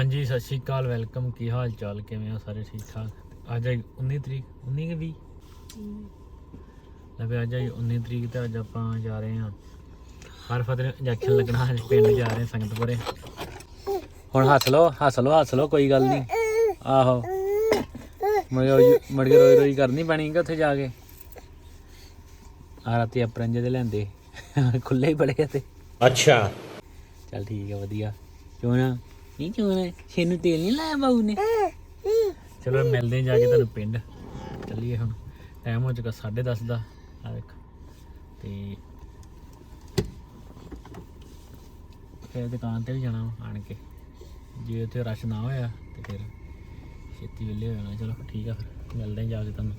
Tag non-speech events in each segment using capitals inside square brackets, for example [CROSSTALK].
ਹਾਂਜੀ ਸਤਿ ਸ਼੍ਰੀ ਅਕਾਲ ਵੈਲਕਮ। ਕੀ ਹਾਲ ਚਾਲ ਕਿਵੇਂ ਆ ਸਾਰੇ ਠੀਕ ਠਾਕ ਅੱਜ 19 ਤਰੀਕ 19 ਕਿ 20 ਲਵੇ ਅੱਜ 19 ਤਰੀਕ ਤੇ ਅੱਜ ਆਪਾਂ ਜਾ ਰਹੇ ਹਾਂ। ਹਰ ਫਤਿਹ ਇੰਜੈਕਸ਼ਨ ਲੱਗਣਾ ਹੈ ਪਿੰਡ ਜਾ ਰਹੇ ਸੰਗਤਪੁਰੇ। ਹੁਣ ਹੱਸ ਲਓ ਹੱਸ ਲਓ ਹੱਸ ਲਓ ਕੋਈ ਗੱਲ ਨਹੀਂ। ਆਹੋ। ਮੜ ਕੇ ਰੋਈ ਰੋਈ ਕਰਨੀ ਪੈਣੀ ਕਿ ਉੱਥੇ ਜਾ ਕੇ? ਆ ਰਾਤੀ ਅਪਰੰਜੇ ਦੇ ਲੈਂਦੇ ਖੁੱਲੇ ਹੀ ਬੜੇ ਤੇ। ਅੱਛਾ। ਚੱਲ ਠੀਕ ਹੈ ਵਧੀਆ। ਕਿਉਂ ਨਾ? ਨਹੀਂ ਕਿਉਂ ਨਾ ਛੇਨੂੰ ਤੇਲ ਨਹੀਂ ਲਾਇਆ ਬਾਊ ਨੇ। ਚਲੋ ਮਿਲਦੇ ਹਾਂ ਜਾ ਕੇ ਤੁਹਾਨੂੰ ਪਿੰਡ। ਚੱਲੀਏ ਹੁਣ। ਟਾਈਮ ਹੋ ਚੁੱਕਾ 10:30 ਦਾ। ਆ ਦੇਖ ਤੇ ਫਿਰ ਦੁਕਾਨ ਤੇ ਵੀ ਜਾਣਾ ਆਣ ਕੇ। ਜੇ ਉੱਥੇ ਰਸ਼ ਨਾ ਹੋਇਆ ਤੇ ਫਿਰ ਛੇਤੀ ਵੇਲੇ ਹੋ ਜਾਣਾ। ਚਲੋ ਠੀਕ ਆ ਫਿਰ। ਮਿਲਦੇ ਹਾਂ ਜਾ ਕੇ ਤੁਹਾਨੂੰ।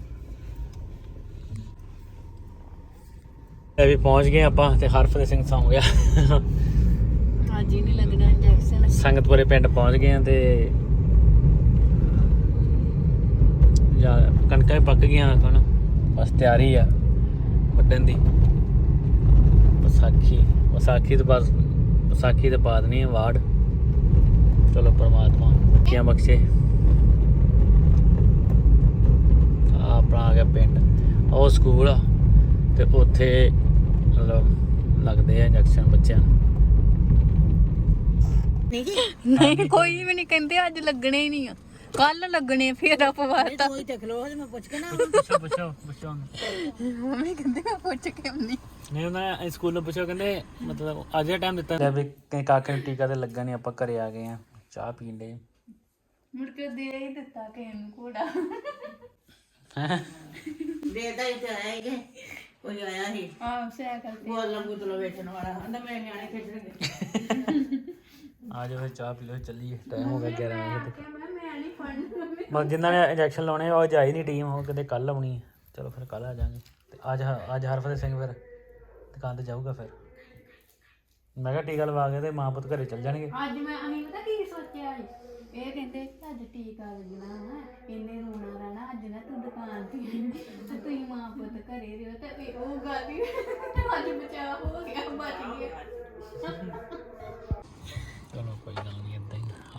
ਇਹ ਵੀ ਪਹੁੰਚ ਗਏ ਆਪਾਂ ਤੇ ਹਰਫਤ ਸਿੰਘ ਸੌਂ ਗਿਆ। ਅੱਜ ਹੀ ਨਹੀਂ ਲੱਗਣਾ ਸੰਗਤਪੁਰੇ ਪਿੰਡ ਪਹੁੰਚ ਗਏ ਆ ਤੇ ਜਾਂ ਕਣਕਾਂ ਵੀ ਪੱਕ ਗਈਆਂ ਹੁਣ। ਬਸ ਤਿਆਰੀ ਆ ਵੱਢਣ ਦੀ। ਵਿਸਾਖੀ ਵਿਸਾਖੀ ਤੋਂ ਬਾਅਦ ਵਿਸਾਖੀ ਤੋਂ ਬਾਅਦ ਨਹੀਂ, ਵਾੜ। ਚਲੋ ਪਰਮਾਤਮਾ ਕੀਆਂ ਬਖਸ਼ੇ। ਆ ਆਪਣਾ ਆ ਗਿਆ ਪਿੰਡ। ਉਹ ਸਕੂਲ ਆ ਤੇ ਉੱਥੇ ਮਤਲਬ ਲੱਗਦੇ ਆ ਇੰਜੈਕਸ਼ਨ ਬੱਚਿਆਂ ਨੂੰ। ਨਹੀਂ। ਕੋਈ ਵੀ ਨਹੀਂ ਕਹਿੰਦੇ ਅੱਜ ਲੱਗਣੇ ਹੀ ਨਹੀਂ ਆ। ਕੱਲ ਲੱਗਣੇ ਫਿਰ ਅਪਵਾਤਾ ਕੋਈ ਤੇ ਖਲੋ ਤੇ ਮੈਂ ਪੁੱਛ ਕੇ ਨਾ ਪੁੱਛੋ ਪੁੱਛੋ ਪੁੱਛੋ। ਮੰਮੀ ਕਹਿੰਦੇ ਮੈਂ ਪੁੱਛ ਕੇ ਆਉਣੀ ਨਹੀਂ ਉਹਨਾਂ ਸਕੂਲ ਨੂੰ ਪੁੱਛੋ ਕਹਿੰਦੇ ਮਤਲਬ ਅੱਜ ਦਾ ਟਾਈਮ ਦਿੱਤਾ। ਵੀ ਕਈ ਕਾਕੇ ਨੂੰ ਟੀਕਾ ਤੇ ਲੱਗਾ ਨਹੀਂ ਆਪਾਂ ਘਰੇ ਆ ਗਏ ਆ ਚਾਹ ਪੀਣ ਦੇ। ਮੁੜ ਕੇ ਦੇ ਹੀ ਦਿੱਤਾ ਕਿਸੇ ਨੂੰ ਘੋੜਾ। ਦੇਦਾ ਹੀ ਤੇ ਆਏਗੇ ਕੋਈ ਆਇਆ ਸੀ ਆਹ ਸਾਈਕਲ ਤੇ ਬੋਲ ਲੰਗੂ ਤਲੋ ਵੇਚਣ ਵਾਲਾ ਕਹਿੰਦਾ ਮੇਰੇ ਨਿਆਣੇ ਖੇਡਣਗੇ। ਆ ਜਾਓ ਫਿਰ ਚਾਹ ਪੀ ਲਓ ਚੱਲੀਏ। ਟਾਈਮ ਹੋ ਗਿਆ 11 ਵਜੇ ਤੱਕ। ਮੈਂ ਜਿਨ੍ਹਾਂ ਨੇ ਇੰਜੈਕਸ਼ਨ ਲਾਉਣੇ ਆ, ਉਹ ਜਾਈ ਨਹੀਂ ਟੀਮ ਉਹ ਕਹਿੰਦੇ ਕੱਲ ਆਉਣੀ ਹੈ ਚਲੋ ਫਿਰ ਕੱਲ ਆ ਜਾਾਂਗੇ। ਤੇ ਅੱਜ ਹ- ਅੱਜ ਹਰਫਤ ਸਿੰਘ ਫਿਰ ਦੁਕਾਨ ਤੇ ਜਾਊਗਾ ਫਿਰ। ਮੈਂ ਕਿਹਾ ਟੀਕਾ ਲਵਾ ਕੇ ਤੇ ਮਾਂ ਪੁੱਤ ਘਰੇ ਚੱਲ ਜਾਣਗੇ। ਅੱਜ ਮੈਂ ਅਸੀਂ ਪਤਾ ਕੀ ਸੋਚਿਆ ਸੀ? ਇਹ ਕਹਿੰਦੇ ਕਿ ਅੱਜ ਟੀਕਾ ਲੱਗਣਾ ਵਾ ਇਹਨੇ ਰੋਣਾ ਰਹਿਣਾ ਅੱਜ ਨਾ ਤੂੰ ਦੁਕਾਨ ਤੇ ਆਈ ਤੇ ਤੁਸੀਂ ਮਾਂ ਪੁੱਤ ਘਰੇ ਰਹੋ। ਤੇ ਇਹ ਉਹ ਗੱਲ ਹੀ ਅੱਜ ਬਚਾ ਹੋ ਗਿਆ ਬਚ ਗਿਆ।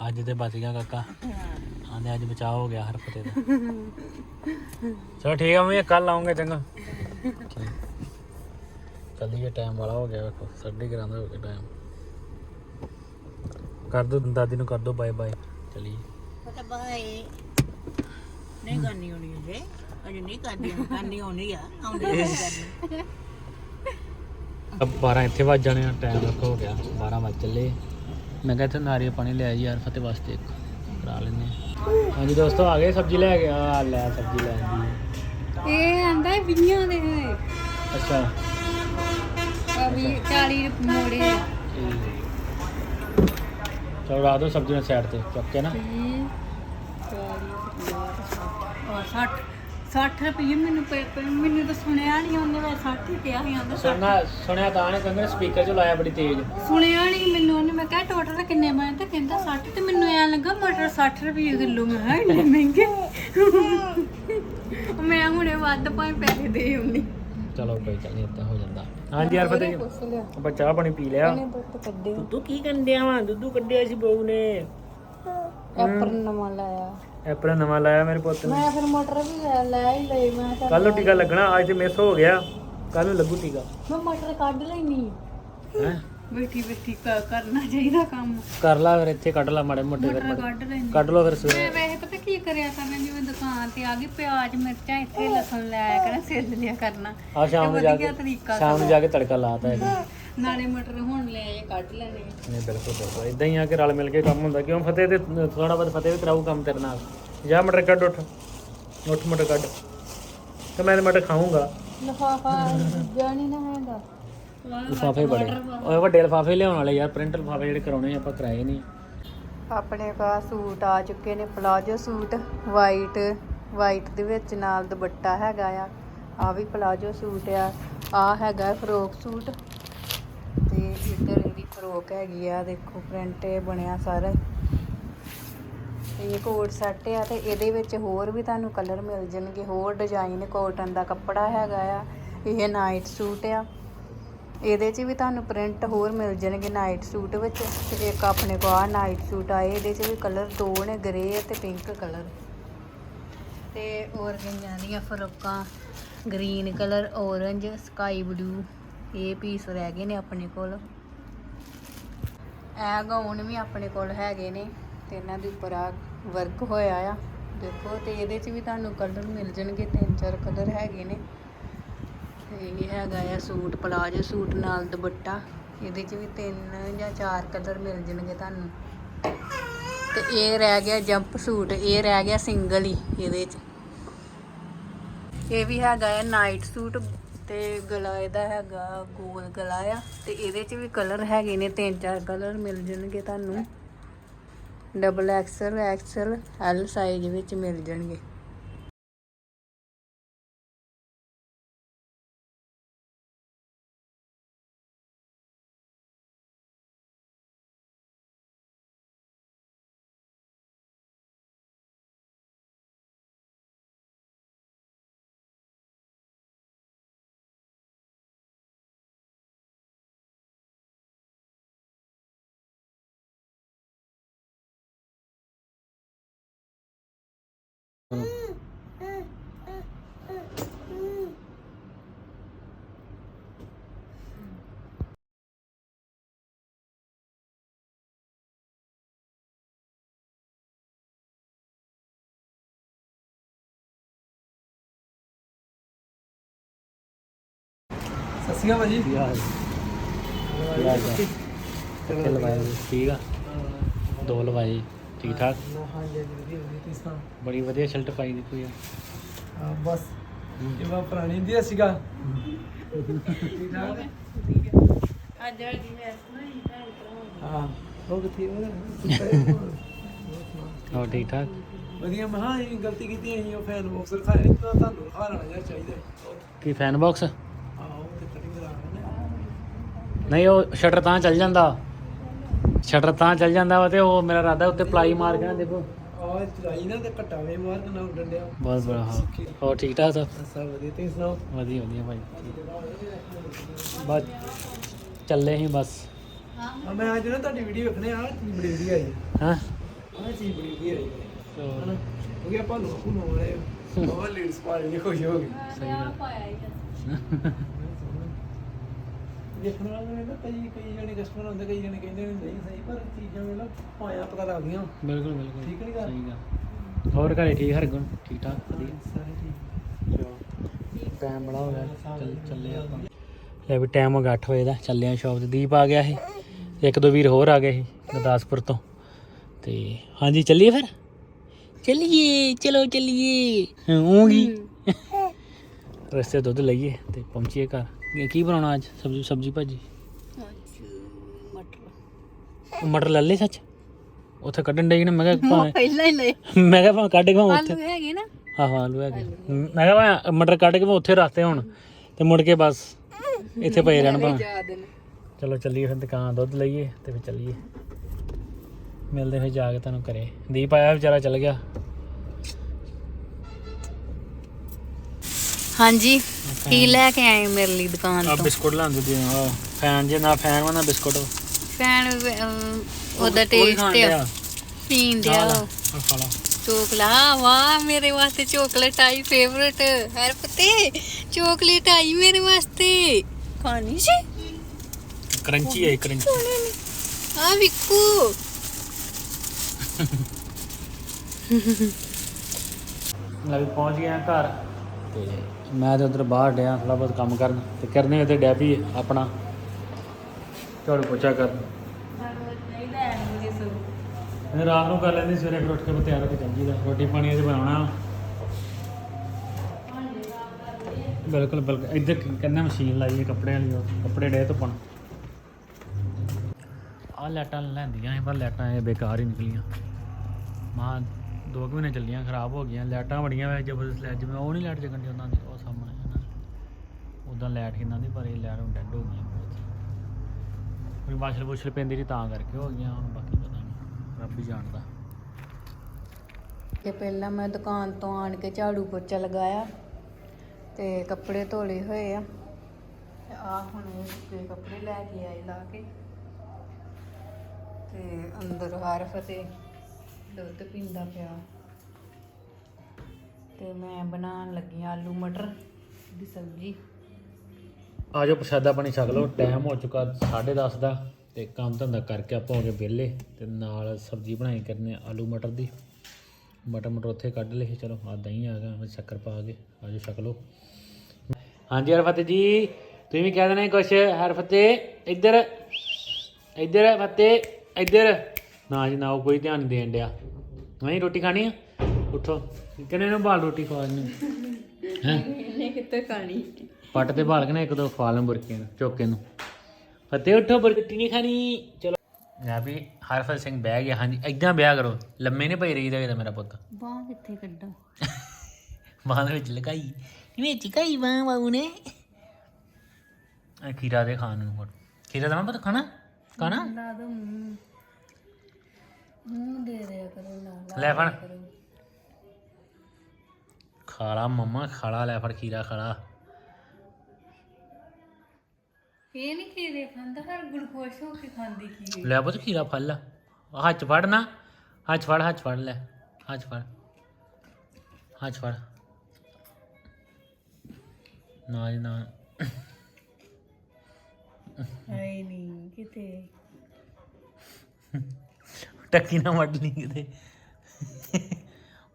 ਅੱਜ ਤੇ ਬਚ ਗਿਆ ਕਾਕਾ। ਆਂਦੇ ਅੱਜ ਬਚਾਅ ਹੋ ਗਿਆ ਹਰਫਤੇ ਦਾ। ਚਲੋ ਠੀਕ ਆ ਮੈਂ ਕੱਲ ਆਉਂਗਾ ਚੰਗਾ। ਚੱਲੀਏ ਟਾਈਮ ਵਾਲਾ ਹੋ ਗਿਆ ਵੇਖੋ 11:30 ਦਾ ਹੋ ਗਿਆ ਟਾਈਮ ਕਰ ਦੋ ਦਾਦੀ ਨੂੰ ਕਰ ਦੋ ਬਾਏ ਬਾਏ ਚਲੀਏ। ਪਤਾ ਬਾਏ। ਨਹੀਂ ਕਰਨੀ ਹੋਣੀ ਅਜੇ ਅਜੇ ਨਹੀਂ ਕਰਨੀ ਕਰਨੀ ਹੋਣੀ ਆ। ਆਉਂਦੀ ਕਰਨੀ। ਅਬ 12 ਇੱਥੇ ਵੱਜ ਜਾਣੇ ਆ ਟਾਈਮ ਵੇਖੋ ਹੋ ਗਿਆ। 12 ਵੱਜ ਚੱਲੇ। ਮੈਂ ਕਿਹਾ ਇੱਥੇ ਨਾਰੀਅਲ ਪਾਣੀ ਲੈ ਜੀ ਯਾਰ ਫਤਿਹ ਵਾਸਤੇ ਇੱਕ। ਕਰਾ ਲੈਨੇ ਆ। ਹਾਂਜੀ ਦੋਸਤੋ ਆ ਗਏ ਸਬਜ਼ੀ ਲੈ ਕੇ। ਆ ਲੈ ਸਬਜ਼ੀ ਲੈ ਆਂਦੀ ਇਹ ਆਂਦਾ 20 ਦੇ। ਹੋਏ ਅੱਛਾ ਵੀ 40 ਮੋੜੇ ਚਲੋ ਰਾ ਦੋ ਸਬਜ਼ੀ ਨੂੰ ਸਾਈਡ ਤੇ ਚੁੱਕ ਕੇ ਨਾ। 60 60 ਰੁਪਏ ਮੈਨੂੰ ਪੈ ਪੈ- ਮੈਨੂੰ ਤਾਂ ਸੁਣਿਆ ਨਹੀਂ ਉਹਨੇ ਮੈਂ 60 ਹੀ ਕਿਹਾ ਸੀ ਆਂਦਾ ਸੁਣਨਾ ਸੁਣਿਆ ਤਾਂ ਨੇ ਕਹਿੰਦੇ ਸਪੀਕਰ ਚ ਲਾਇਆ ਬੜੀ ਤੇਜ਼। ਸੁਣਿਆ ਨਹੀਂ ਮੈਨੂੰ ਉਹਨੇ ਮੈਂ ਕਿਹਾ ਟੋਟਲ ਕਿੰਨੇ ਮੈਂ ਤਾਂ ਕਹਿੰਦਾ 60 ਤੇ ਮੈਨੂੰ ਐ ਲੱਗਾ ਮਟਰ 60 ਰੁਪਏ ਕਿਲੋ ਮੈਂ ਕਿਹਾ ਇੰਨੇ ਮਹਿੰਗੇ। ਮੈਂ ਹੁਣੇ ਵੱਧ ਭਾਵੇਂ ਪੈਸੇ ਦੇ ਆਉਣੀ ਚਲੋ ਕੋਈ ਚੱਲ ਨਹੀਂ ਏਦਾਂ ਹੋ ਜਾਂਦਾ। ਹਾਂਜੀ ਯਾਰ ਫਤਿਹ ਆਪਾਂ ਚਾਹ ਪਾਣੀ ਪੀ ਲਿਆ। ਦੁੱਧ ਕੱਢੇ ਤੂੰ ਕੀ ਕੰਡਿਆ ਵਾ? ਦੁੱਧੂ ਕੱਢਿਆ ਸੀ ਬਹੂ ਨੇ। ਨਵਾਂ ਲਾਇਆ। ਐਪਰ ਨਵਾਂ ਲਾਇਆ ਮੇਰੇ ਪੁੱਤ ਨੇ। ਮੈਂ ਫਿਰ ਮਟਰ ਵੀ ਲੈ- ਲੈ ਹੀ ਲਈ ਮੈਂ ਕਿਹਾ ਕੱਲ ਨੂੰ ਟੀਕਾ ਲੱਗਣਾ ਅੱਜ ਤੇ ਮਿਸ ਹੋ ਗਿਆ। ਕੱਲ ਨੂੰ ਲੱਗੂ ਟੀਕਾ। ਮੈਂ ਮਟਰ ਕੱਢ ਲੈਣੀ ਹੈ? ਬੈਠੀ ਬੈਠੀ ਕ- ਕਰਨਾ ਚਾਹੀਦਾ ਕੰਮ। ਕਰ ਲਾ ਫਿਰ ਇੱਥੇ ਕੱਢ ਲਾ ਮਾੜੇ ਮੋਟੇ ਫਿਰ ਕੱਢ ਲੈਣੀ ਕੱਢ ਲਓ ਫਿਰ ਸਵੇਰੇ। ਮੈਂ ਵੈਸੇ ਪਤਾ ਕੀ ਕਰਿਆ ਕਰਨਾ ਜਿਵੇਂ ਦੁਕਾਨ ਤੇ ਆ ਗਈ ਪਿਆਜ਼ ਮਿਰਚਾਂ ਇੱਥੇ ਲਸਣ ਲੈ ਆਇਆ ਕਰਨਾ ਸਿੱਲ ਲਿਆ ਕਰਨਾ। ਆ ਸ਼ਾਮ ਨੂੰ ਜਾ ਕੇ ਵਧੀਆ ਤਰੀਕਾ ਸ਼ਾਮ ਨੂੰ ਜਾ ਕੇ ਤੜਕਾ ਲਾਤਾ ਇਹਦਾ ਨਾਲੇ ਮਟਰ ਹੁਣ ਲੈ ਆਏ ਕੱਢ ਲੈਣੇ ਨਹੀਂ ਬਿਲਕੁਲ ਬਿਲਕੁਲ। ਇਦਾਂ ਹੀ ਆ ਕਿ ਰਲ ਮਿਲ ਕੇ ਕੰਮ ਹੁੰਦਾ ਕਿਉਂ? ਫਤਿਹ ਤੇ ਥੋੜਾ ਬਹੁਤ ਫਤਿਹ ਵੀ ਕਰਾਊ ਕੰਮ ਤੇਰੇ ਨਾਲ। ਜਾ ਮਟਰ ਕੱਢ ਉੱਠ। ਉੱਠ ਮਟਰ ਕੱਢ। ਤੇ ਮੈਂ ਤੇ ਮਟਰ ਖਾਊਂਗਾ। ਲਫਾਫਾ ਜਾਣੀ ਨਾ ਹੈਗਾ। ਲਿਫਾਫੇ ਬੜੇ। ਓਏ ਵੱਡੇ ਲਿਫਾਫੇ ਲਿਆਉਣ ਵਾਲੇ ਯਾਰ ਪ੍ਰਿੰਟ ਲਿਫਾਫੇ ਜਿਹੜੇ ਕਰਾਉਣੇ ਆਪਾਂ ਕਰਾਏ ਨਹੀਂ ਆਪਣੇ ਕਾ ਸੂਟ ਆ ਚੁੱਕੇ ਨੇ ਪਲਾਜੋ ਸੂਟ ਵਾਈਟ ਵਾਈਟ ਦੇ ਵਿੱਚ ਨਾਲ ਦੁਪੱਟਾ ਹੈਗਾ ਆ। ਆ ਵੀ ਪਲਾਜੋ ਸੂਟ ਆ। ਆ ਹੈਗਾ ਫਰੋਕ ਸੂਟ। ਇੱਧਰ ਇਹਦੀ ਫਰੋਕ ਹੈਗੀ ਆ, ਦੇਖੋ ਪ੍ਰਿੰਟ ਬਣਿਆ ਸਾਰਾ। ਇਹ ਕੋਟ ਸੈੱਟ ਆ ਤੇ ਇਹਦੇ ਵਿੱਚ ਹੋਰ ਵੀ ਤੁਹਾਨੂੰ ਕਲਰ ਮਿਲ ਜਾਣਗੇ। ਹੋਰ ਡਿਜ਼ਾਈਨ ਕੋਟਨ ਦਾ ਕੱਪੜਾ ਹੈਗਾ ਆ, ਇਹ ਨਾਈਟ ਸੂਟ ਆ। ਇਹਦੇ 'ਚ ਵੀ ਤੁਹਾਨੂੰ ਪ੍ਰਿੰਟ ਹੋਰ ਮਿਲ ਜਾਣਗੇ ਨਾਈਟ ਸੂਟ ਵਿੱਚ। ਤੇ ਇੱਕ ਆਪਣੇ ਕੋਲ ਆ ਨਾਈਟ ਸੂਟ ਆਏ ਇਹਦੇ 'ਚ ਵੀ ਕਲਰ ਦੋ ਨੇ ਗ੍ਰੇ ਤੇ ਪਿੰਕ ਕਲਰ। ਤੇ ਹੋਰ ਗਈਆਂ ਦੀਆਂ ਫਰੋਕਾਂ green colour, orange sky blue ਇਹ ਪੀਸ ਰਹਿ ਗਏ ਨੇ ਆਪਣੇ ਕੋਲ। ਇਹ ਗਾਊਨ ਵੀ ਆਪਣੇ ਕੋਲ ਹੈਗੇ ਨੇ ਤੇ ਇਹਨਾਂ ਦੇ ਉੱਪਰ ਆ ਵਰਕ ਹੋਇਆ ਆ। ਦੇਖੋ, ਤੇ ਇਹਦੇ 'ਚ ਵੀ ਤੁਹਾਨੂੰ ਕਲਰ ਮਿਲ ਜਾਣਗੇ, ਤਿੰਨ ਚਾਰ ਕਲਰ ਹੈਗੇ ਨੇ। ਤੇ ਇਹ ਹੈਗਾ ਆ ਸੂਟ ਪਲਾਜੋ ਸੂਟ ਨਾਲ ਦੁਪੱਟਾ। ਇਹਦੇ 'ਚ ਵੀ ਤਿੰਨ ਜਾਂ ਚਾਰ ਕਲਰ ਮਿਲ ਜਾਣਗੇ ਤੁਹਾਨੂੰ। ਤੇ ਇਹ ਰਹਿ ਗਿਆ ਜੰਪ ਸੂਟ, ਇਹ ਰਹਿ ਗਿਆ ਸਿੰਗਲ ਹੀ ਇਹਦੇ 'ਚ। ਇਹ ਵੀ ਹੈਗਾ ਆ ਨਾਈਟ ਸੂਟ ਤੇ ਗਲਾ ਇਹਦਾ ਹੈਗਾ ਗੋਲ ਗਲਾ ਆ, ਤੇ ਇਹਦੇ 'ਚ ਵੀ ਕਲਰ ਹੈਗੇ ਨੇ, ਤਿੰਨ ਚਾਰ ਕਲਰ ਮਿਲ ਜਾਣਗੇ ਤੁਹਾਨੂੰ। Double XL XL L size ਵਿੱਚ ਮਿਲ ਜਾਣਗੇ। ਸਤਿ ਸ਼੍ਰੀ ਅਕਾਲ ਭਾਜੀ ਕੀ ਹਾਲ ਕੀ ਹਾਲ ਚਾਲ? ਕਿੱਥੇ ਲਵਾਏ ਜੀ? ਠੀਕ ਆ ਦੋ ਲਵਾਏ ਠੀਕ ਠਾਕ? ਹਾਂ ਜੀ ਜੀ ਵਧੀਆ ਵਧੀਆ ਤੁਸੀਂ ਸੁਣਾਓ? ਬੜੀ ਵਧੀਆ ਸ਼ਰਟ ਪਾਈ ਦੀ ਕੋਈ। ਹਾਂ, ਬਸ। ਇਹ ਵਾ ਪੁਰਾਣੀ ਦੀ ਸੀਗਾ ਠੀਕ ਠਾਕ? ਹੈ? ਅੱਜ ਵਾਲੀ ਹਾਂ। ਉਹ ਕਿੱਥੇ? ਉਹ ਹੋਰ? ਠੀਕ ਠਾਕ? ਵਧੀਆ ਮੈਂ ਹਾਂ ਇਹ ਗਲਤੀ ਕੀਤੀ ਅਸੀਂ ਉਹ ਫੈਨ ਬਾਕਸ ਰਖਾਇਆ ਨਹੀਂ ਤਾਂ ਤੁਹਾਨੂੰ ਖਾਣਾ ਜਿਹਾ ਚਾਹੀਦਾ। ਕੀ ਫੈਨ ਬਾਕਸ ਆਹੋ ਤੇ ਕਟਿੰਗ ਕਰਾ ਨੇ ਨਹੀਂ ਉਹ ਸ਼ਟਰ ਤਾਂ ਚੱਲ ਜਾਂਦਾ। ਸ਼ਟਰ ਤਾਂ ਚੱਲ ਜਾਂਦਾ ਵਾ ਤੇ ਉਹ ਮੇਰਾ ਰਾਦਾ ਉੱਤੇ ਪਲਾਈ ਮਾਰ ਕੇ ਨਾ ਦੇਖੋ। ਆਹ ਚਲਾਈ ਨਾ ਤੇ ਘਟਾਵੇ ਮਾਰ ਕੇ ਨਾ ਡੰਡਿਆ ਬਹੁਤ ਬੜਾ ਹਾਂ। ਹੋਰ ਠੀਕ ਠਾਕ ਸਭ? ਸਭ ਵਧੀਆ ਤੁਸੀਂ ਸੁਣਾਓ? ਵਧੀਆ ਵਧੀਆ ਭਾਈ ਬਸ ਚੱਲੇ ਹੀ ਬਸ। ਮੈਂ ਅੱਜ ਨਾ ਤੁਹਾਡੀ ਵੀਡੀਓ ਵੇਖਣੇ ਆ ਚੀਜ਼ ਬੜੀ ਵਧੀਆ ਆਈ। ਹਾਂ? ਆ ਚੀਜ਼ ਬੜੀ ਵਧੀਆ ਆਈ। ਹਨਾ? ਕਿਉਂਕਿ ਆਪਾਂ ਨੂੰ ਨੂੰ ਵਾਲੇ ਉਹ ਲੀਡਸ ਪਾ ਲਈ ਖੁਸ਼ ਹੋ ਗਏ। ਸਹੀ ਗੱਲ [LAUGHS] ਦੇਖਣ ਵਾਲੇ ਨੇ ਨਾ ਕਈ ਕਈ ਜਣੇ ਕਸਟਮਰ ਹੁੰਦੇ ਕਈ ਜਣੇ ਕਹਿੰਦੇ ਨੇ ਨਹੀਂ ਸਹੀ ਪਰ ਚੀਜ਼ਾਂ ਵੇਲਾ ਪਾਇਆ ਪਤਾ ਲੱਗਦੀਆਂ ਬਿਲਕੁਲ ਬਿਲਕੁਲ। ਠੀਕ ਨੀ ਗੱਲ? ਸਹੀ ਗੱਲ। ਹੋਰ ਘਰੇ ਠੀਕ ਹਰਗੁਣ? ਠੀਕ ਠਾਕ ਵਧੀਆ? ਸਾਰੇ ਠੀਕ। ਟਾਈਮ ਬੜਾ ਹੋ ਗਿਆ। ਚੱਲ ਚੱਲੇ ਆਪਾਂ। ਲੈ ਵੀ ਟਾਈਮ ਹੋ ਗਿਆ 8 ਵਜੇ ਦਾ। ਚੱਲੇ ਆ ਸ਼ਾਪ ਤੇ। ਦੀਪ ਆ ਗਿਆ ਸੀ। ਇੱਕ ਦੋ ਵੀਰ ਹੋਰ ਆ ਗਏ ਸੀ ਗੁਰਦਾਸਪੁਰ ਤੋਂ। ਤੇ ਹਾਂਜੀ ਚੱਲੀਏ ਫਿਰ? ਚੱਲੀਏ ਚਲੋ ਚੱਲੀਏ। ਹੋਊਗੀ ਰਸਤੇ ਦੁੱਧ ਲਈਏ ਤੇ ਪਹੁੰਚੀਏ ਘਰ। ਕੀ- ਕੀ ਬਣਾਉਣਾ ਅੱਜ? ਸਬਜ਼ੀ ਸਬਜ਼ੀ ਭਾਜੀ? ਮਟਰ। ਲੈ ਲਏ ਸੱਚ? ਉੱਥੇ ਕੱਢਣ ਡਈ ਨਾ ਮੈਂ ਕਿਹਾ ਭਾਵੇਂ ਪਹਿਲਾਂ ਹੀ ਲੈ [LAUGHS] ਮੈਂ ਕਿਹਾ ਭਾਵੇਂ ਕੱਢ ਕੇ ਭਾਵੇਂ ਉੱਥੇ ਆਲੂ ਹੈਗੇ ਨਾ। ਆਹੋ ਆਲੂ ਹੈਗੇ। ਮੈਂ ਕਿਹਾ ਭਾਵੇਂ ਮਟਰ ਕੱਢ ਕੇ ਭਾਵੇਂ ਉੱਥੇ ਰੱਖਤੇ ਹੁਣ ਤੇ ਮੁੜ ਕੇ ਬਸ ਇੱਥੇ ਪਏ ਰਹਿਣ ਭਾਵੇਂ। ਚਲੋ ਚੱਲੀਏ ਫਿਰ ਦੁਕਾਨ ਦੁੱਧ ਲਈਏ ਤੇ ਫਿਰ ਚੱਲੀਏ। ਮਿਲਦੇ ਫਿਰ ਜਾ ਕੇ ਤੁਹਾਨੂੰ ਘਰੇ। ਦੀਪ ਆਇਆ ਵਿਚਾਰਾ ਚੱਲ ਗਿਆ। ਹਾਂਜੀ ਕੀ ਲੈ ਕੇ ਆਏ ਮੇਰੇ ਲਈ ਦੁਕਾਨ ਆ ਤੋਂ? ਬਿਸਕੁਟ ਲਾਉਂਦੇ ਦੀ ਆ ਫੈਨ ਜੇ ਨਾ ਫੈਨ ਵਾ ਨਾ ਬਿਸਕੁਟ। ਫੈਨ ਉਹਦਾ ਟੇਸਟ ਆ। ਪੀਣ ਦਿਆ ਲਾ। ਚੋਕਲਾ ਵਾਹ ਮੇਰੇ ਵਾਸਤੇ ਚੋਕਲੇਟ ਆਈ ਫੇਵਰਟ ਹਰ ਪਤੇ ਚੋਕਲੇਟ ਆਈ ਮੇਰੇ ਵਾਸਤੇ। ਖਾਣੀ ਸੀ? ਕਰੰਚੀ ਹੈ ਕਰੰਚੀ ਆ ਵਿਕੂ ਲੈ ਵੀ ਪਹੁੰਚ ਗਏ ਆ ਘਰ। ਤੇ ਮੈਂ ਤੇ ਉਧਰ ਬਾਹਰ ਡਿਆ ਥੋੜਾ ਬਹੁਤ ਕੰਮ ਕਰਨ। ਤੇ ਕਰਨੇ ਉੱਤੇ ਡੈਪੀ ਆਪਣਾ। ਝਾੜੂ ਪੋਚਾ ਕਰ ਇਹ ਰਾਤ ਨੂੰ ਕਰ ਲੈਂਦੀ, ਸਵੇਰੇ ਫਿਰ ਉੱਠ ਕੇ ਤਿਆਰ ਹੋ ਕੇ ਚੱਲ ਜੀਦਾ ਰੋਟੀ ਪਾਣੀ ਇਹ ਬਣਾਉਣਾ। ਬਿਲਕੁਲ ਬਿਲਕੁਲ। ਇੱਧਰ ਕਹਿੰਦਾ ਮਸ਼ੀਨ ਲਾਈ ਹੈ ਕੱਪੜਿਆਂ ਵਾਲੀ ਉਹ। ਕੱਪੜੇ ਡੇ ਧੁੱਪਣ। ਆ ਲੈਟਾਂ ਲੈਂਦੀਆਂ ਸੀ ਪਰ ਲੈਟਾਂ ਇਹ ਬੇਕਾਰ ਹੀ ਨਿਕਲੀਆਂ। ਮਾਂ ਦੋ ਕੁ ਮਹੀਨੇ ਚੱਲੀਆਂ, ਖਰਾਬ ਹੋ ਗਈਆਂ, ਲਾਈਟਾਂ ਬੜੀਆਂ ਵੇ, ਜ਼ਬਰਦਸਤ ਲਾਈਟ, ਜਿਵੇਂ ਉਹ ਨਹੀਂ ਲਾਈਟ ਜਗਣ ਦੀ, ਉਹਨਾਂ ਦੀ, ਉਹ ਸਾਹਮਣੇ ਹੈ ਨਾ। ਉਦਾਂ ਲਾਈਟ ਇਹਨਾਂ ਦੀ ਪਰ ਇਹ ਲਾਈਟ ਹੁਣ ਡੈਡ ਹੋ ਗਈਆਂ ਬਹੁਤ। ਕੋਈ ਵਾਸ਼ਲ ਬੁਸ਼ਲ ਪੈਂਦੀ ਰਹੀ ਤਾਂ ਕਰਕੇ ਹੋ ਗਈਆਂ, ਹੁਣ ਬਾਕੀ ਪਤਾ ਨਹੀਂ, ਰੱਬ ਹੀ ਜਾਣਦਾ। ਕਿ ਪਹਿਲਾਂ ਮੈਂ ਦੁਕਾਨ ਤੋਂ ਆਣ ਕੇ ਝਾੜੂ ਪੋਚਾ ਲਗਾਇਆ ਤੇ ਕੱਪੜੇ ਧੋਲੇ ਹੋਏ ਆ। ਆ ਹੁਣ ਇਹ ਸੁੱਕੇ ਕੱਪੜੇ ਲੈ ਕੇ ਆਏ ਲਾ ਕੇ। ਤੇ ਅੰਦਰ ਹਰ ਫਤੇ ਦੁੱਧ ਪੀਂਦਾ ਪਿਆ। ਤੇ ਮੈਂ ਬਣਾਉਣ ਲੱਗੀ ਆਂ ਆਲੂ ਮਟਰ ਦੀ ਸਬਜ਼ੀ। ਆ ਜਾਓ, ਪ੍ਰਸ਼ਾਦਾ ਪਾਣੀ ਛਕ ਲਓ। ਟਾਈਮ ਹੋ ਚੁੱਕਾ 10:30 ਦਾ। ਤੇ ਕੰਮ ਧੰਦਾ ਕਰਕੇ ਆਪਾਂ ਹੋ ਗਏ ਵਿਹਲੇ। ਤੇ ਨਾਲ ਸਬਜ਼ੀ ਬਣਾਈ ਕਰਨੇ ਆਲੂ ਮਟਰ ਦੀ। ਮਟਰ ਮਟਰ ਉੱਥੇ ਕੱਢ ਲਏ ਚਲੋ ਆ ਦਹੀਂ ਆ ਗਿਆ ਵਿੱਚ ਸ਼ੱਕਰ ਪਾ ਕੇ। ਆ ਜਾਓ, ਛਕ ਲਓ। ਹਾਂਜੀ, ਹਰਫਤ ਜੀ, ਤੁਸੀਂ ਵੀ ਕਹਿ ਦੇਣਾ ਸੀ ਕੁਛ? ਹਰਫਤਿਹ ਇੱਧਰ। ਇੱਧਰ ਫਤਿਹ ਇੱਧਰ। ਨਾ ਜੀ ਨਾ ਉਹ ਕੋਈ ਧਿਆਨ ਨਹੀਂ ਦੇਣ ਡਿਆ। ਨਹੀਂ ਰੋਟੀ ਖਾਣੀ ਆ? ਉੱਠੋ। ਕਿਨੇ ਨੂੰ ਬਾਲ ਰੋਟੀ ਖਵਾ ਨੂੰ ਹੈ? ਇਹਨੇ ਕਿੱਥੇ ਖਾਣੀ? ਪੱਟ ਤੇ ਭਾਲ ਕੇ ਨਾ ਇੱਕ ਦੋ ਖਵਾ ਲਾਂ ਬੁਰਕੇ ਨੂੰ ਚੋਕੇ ਨੂੰ। ਫਤਿਹ ਉੱਠੋ ਬੁਰਕੀ ਨਹੀਂ ਖਾਣੀ। ਚਲੋ। ਮੈਂ ਵੀ ਹਰਫਤ ਸਿੰਘ ਬਹਿ ਗਿਆ ਹਾਂਜੀ ਏਦਾਂ ਵਿਆਹ ਕਰੋ। ਲੰਮੇ ਨਹੀਂ ਪਈ ਰਹੀਦਾ ਕਿਤੇ ਮੇਰਾ ਪੁੱਤ। ਬਾਹ ਕਿੱਥੇ ਕੱਢਾਂ? ਬਾਹਾਂ ਦੇ ਵਿੱਚ ਲਗਾਈ ਵਿੱਚ ਕਈ ਬਾਹਾਂ ਬਾਉ ਨੇ। ਆ ਖੀਰਾ ਦੇ ਖਾਣ ਨੂੰ ਹੋਰ। ਖੀਰਾ ਦਾ ਪਤਾ ਖਾਣਾ? ਖਾਣਾ? ਲਾ ਦੋ ਮੂੰਹ। ਮੂੰਹ ਦੇ ਦਿਆ ਕਰੋ ਨਾ ਲੈ ਫੜ। ਖਾਲਾ ਮੰਮਾ ਖਾਲਾ ਲੈ ਫੜ ਖੀਰਾ ਖਾਲਾ। ਇਹ ਨਹੀਂ ਖੀਰੇ ਖਾਂਦਾ ਹਰ ਗੁਣ ਖੁਸ਼ ਹੋ ਕੇ ਖਾਂਦੀ ਕੀ ਲੈ ਪੁੱਤ ਖੀਰਾ ਫੜ ਲੈ। ਆਹ ਹੱਥ 'ਚ ਫੜ ਨਾ। ਹੱਥ 'ਚ ਫੜ ਹੱਥ 'ਚ ਫੜ ਲੈ। ਹੱਥ 'ਚ ਫੜ। ਹੱਥ 'ਚ ਫੜ। ਨਾ ਜੀ ਨਾ ਹੈ ਨਹੀਂ ਕਿਤੇ। ਟੱਕੀ ਨਾ ਵੱਢ ਲਈ ਕਿਤੇ।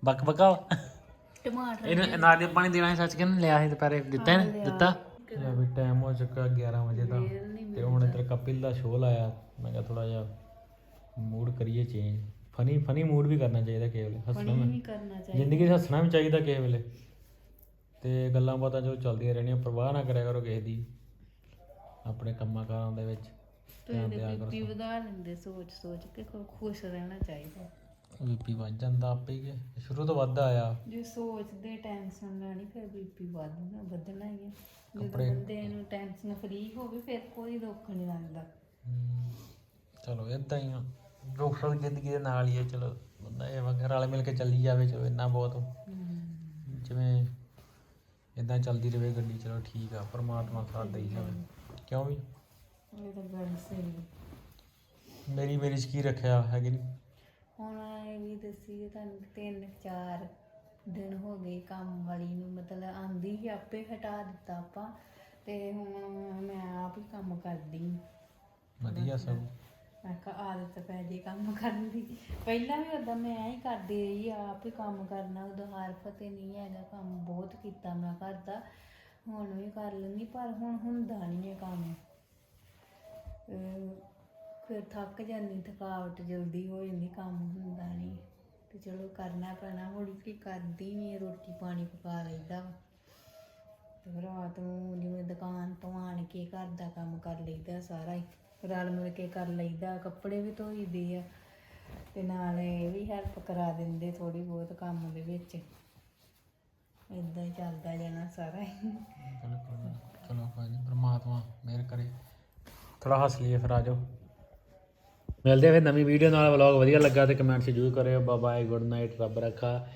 ਬੱਕ ਬਕਾ ਟਮਾਟਰ ਇਹਨੂੰ ਨਾਲ ਦੇ ਪਾਣੀ ਦੇਣਾ ਸੀ ਸੱਚ ਕਹਿੰਦਾ ਲਿਆ ਸੀ ਦੁਪਹਿਰੇ ਦਿੱਤਾ ਹੈ ਨਾ ਦਿੱਤਾ? ਲੈ ਵੀ ਟਾਈਮ ਹੋ ਚੁੱਕਾ 11 ਵਜੇ ਦਾ ਤੇ ਹੁਣ ਇੱਧਰ ਕਪਿਲ ਦਾ ਸ਼ੋਅ ਲਾਇਆ। ਮੈਂ ਕਿਹਾ ਥੋੜਾ ਜਿਹਾ ਮੂਡ ਕਰੀਏ ਚੇਂਜ ਫਨੀ ਫਨੀ ਮੂਡ ਵੀ ਕਰਨਾ ਚਾਹੀਦਾ ਕਿਸੇ ਵੇਲੇ ਹੱਸਣਾ ਨਹੀਂ ਵੀ ਕਰਨਾ ਚਾਹੀਦਾ। ਜ਼ਿੰਦਗੀ 'ਚ ਹੱਸਣਾ ਵੀ ਚਾਹੀਦਾ ਕਿਸੇ ਵੇਲੇ। ਤੇ ਗੱਲਾਂ ਬਾਤਾਂ ਜੋ ਚੱਲਦੀਆਂ ਰਹਿਣੀਆਂ ਪਰਵਾਹ ਨਾ ਕਰਿਆ ਕਰੋ ਕਿਸੇ ਦੀ। ਆਪਣੇ ਕੰਮਾਂ ਕਾਰਾਂ ਦੇ ਵਿੱਚ। ਧਿਆਨ ਦਿਆ ਕਰੋ ਬੀਪੀ ਵਧਾ ਲੈਂਦੇ ਸੋਚ ਸੋਚ ਕੇ ਖੁ- ਖੁਸ਼ ਰਹਿਣਾ ਚਾਹੀਦਾ। ਬੀਪੀ ਵੱਧ ਜਾਂਦਾ ਆਪੇ ਹੀ ਕਿ ਸ਼ੁਰੂ ਤੋਂ ਵੱਧ ਆਇਆ। ਜੇ ਸੋਚਦੇ ਟੈਨਸ਼ਨ ਲੈਣੀ ਫਿਰ ਬੀਪੀ ਵਧਣਾ ਵਧਣਾ ਹੀ ਹੈ ਜਦੋਂ ਕੱਪੜੇ- ਬੰਦੇ ਨੂੰ ਟੈਨਸ਼ਨ ਫਰੀ ਹੋਵੇ ਫਿਰ ਕੋਈ ਦੁੱਖ ਨਹੀਂ ਲੱਗਦਾ। ਹਮ, ਚਲੋ ਇਦਾਂ ਹੀ ਆ। ਦੁੱਖ ਸੁੱਖ ਜ਼ਿੰਦਗੀ ਦੇ ਨਾਲ ਹੀ ਹੈ ਚਲੋ ਬੰਦਾ ਇਹ ਵਗੈਰਾ ਰਲ ਮਿਲ ਕੇ ਚੱਲੀ ਜਾਵੇ ਚਲੋ ਇੰਨਾ ਬਹੁਤ। ਜਿਵੇਂ ਇਦਾਂ ਚੱਲਦੀ ਰਹੇ ਗੱਡੀ ਚਲੋ ਠੀਕ ਆ ਪਰਮਾਤਮਾ ਸਾਥ ਦੇਈ ਜਾਵੇ। ਕਿਉਂ ਵੀ? ਇਹ ਤਾਂ ਗੱਲ ਸਹੀ ਹੈ। ਮੇਰੀ ਮੇਰੀ 'ਚ ਕੀ ਰੱਖਿਆ ਹੈ ਕਿ ਨਹੀਂ ਹੁਣ ਇਹ ਵੀ ਦੱਸੀ ਕਿ ਤੁਹਾਨੂੰ ਤਿੰਨ ਚਾਰ ਦਿਨ ਹੋ ਗਏ ਕੰਮ ਵਾਲੀ ਨੂੰ ਮਤਲਬ ਆਂਦੀ ਹੀ ਆਪੇ ਹਟਾ ਦਿੱਤਾ ਆਪਾਂ ਤੇ ਹੁਣ ਮੈਂ ਆਪ ਹੀ ਕੰਮ ਕਰਦੀ ਹਾਂ। ਵਧੀਆ ਸਭ। ਮੈਂ ਕਿਹਾ ਆਦਤ ਪੈ ਜੇ ਕੰਮ ਕਰਨ ਦੀ। ਪਹਿਲਾਂ ਵੀ ਉਦਾਂ ਮੈਂ ਐਂ ਹੀ ਕਰਦੀ ਰਹੀ ਆਪ ਹੀ ਕੰਮ ਕਰਨਾ ਉਦੋਂ ਹਰ ਫਤੇ ਨਹੀਂ ਹੈਗਾ ਕੰਮ ਬਹੁਤ ਕੀਤਾ ਮੈਂ ਘਰ ਦਾ। ਹੁਣ ਵੀ ਕਰ ਲੈਂਦੀ ਪਰ ਹੁਣ ਹੁੰਦਾ ਨਹੀਂ ਇਹ ਕੰਮ। ਫਿਰ ਥੱਕ ਜਾਂਦੀ, ਥਕਾਵਟ ਜਲਦੀ ਹੋ ਜਾਂਦੀ, ਕੰਮ ਹੁੰਦਾ ਨਹੀਂ ਤੇ ਚਲੋ ਕਰਨਾ ਪੈਣਾ ਹੌਲੀ ਹੌਲੀ ਕਰਦੀ ਨਹੀਂ ਰੋਟੀ ਪਾਣੀ ਪਕਾ ਲਈਦਾ ਤੇ ਰਾਤ ਨੂੰ ਜਿਵੇਂ ਦੁਕਾਨ ਤੋਂ ਆਣ ਕੇ ਘਰ ਦਾ ਕੰਮ ਕਰ ਲਈਦਾ ਸਾਰਾ ਹੀ, ਰਲ ਮਿਲ ਕੇ ਕਰ ਲਈਦਾ, ਕੱਪੜੇ ਵੀ ਧੋਈਦੇ ਆ। ਤੇ ਨਾਲ ਇਹ ਵੀ ਹੈਲਪ ਕਰਾ ਦਿੰਦੇ ਥੋੜੀ ਬਹੁਤ ਕੰਮ ਦੇ ਵਿੱਚ। ਇਦਾਂ ਹੀ ਚੱਲਦਾ ਜਾਣਾ ਸਾਰਾ ਹੀ। ਬਿਲਕੁਲ ਚਲੋ ਕੋਈ ਨਹੀਂ ਪਰਮਾਤਮਾ ਮਿਹਰ ਕਰੇ। ਥੋੜਾ ਹੱਸ ਲਈਏ ਫਿਰ ਆ ਜਾਓ। ਮਿਲਦੇ ਆ ਫਿਰ ਨਵੀਂ ਵੀਡੀਓ ਨਾਲ। ਵਲੌਗ ਵਧੀਆ ਲੱਗਾ ਤੇ ਕਮੈਂਟ 'ਚ ਜ਼ਰੂਰ ਕਰਿਓ। ਬਾਏ ਗੁੱਡ ਨਾਈਟ ਰੱਬ ਰੱਖਾ।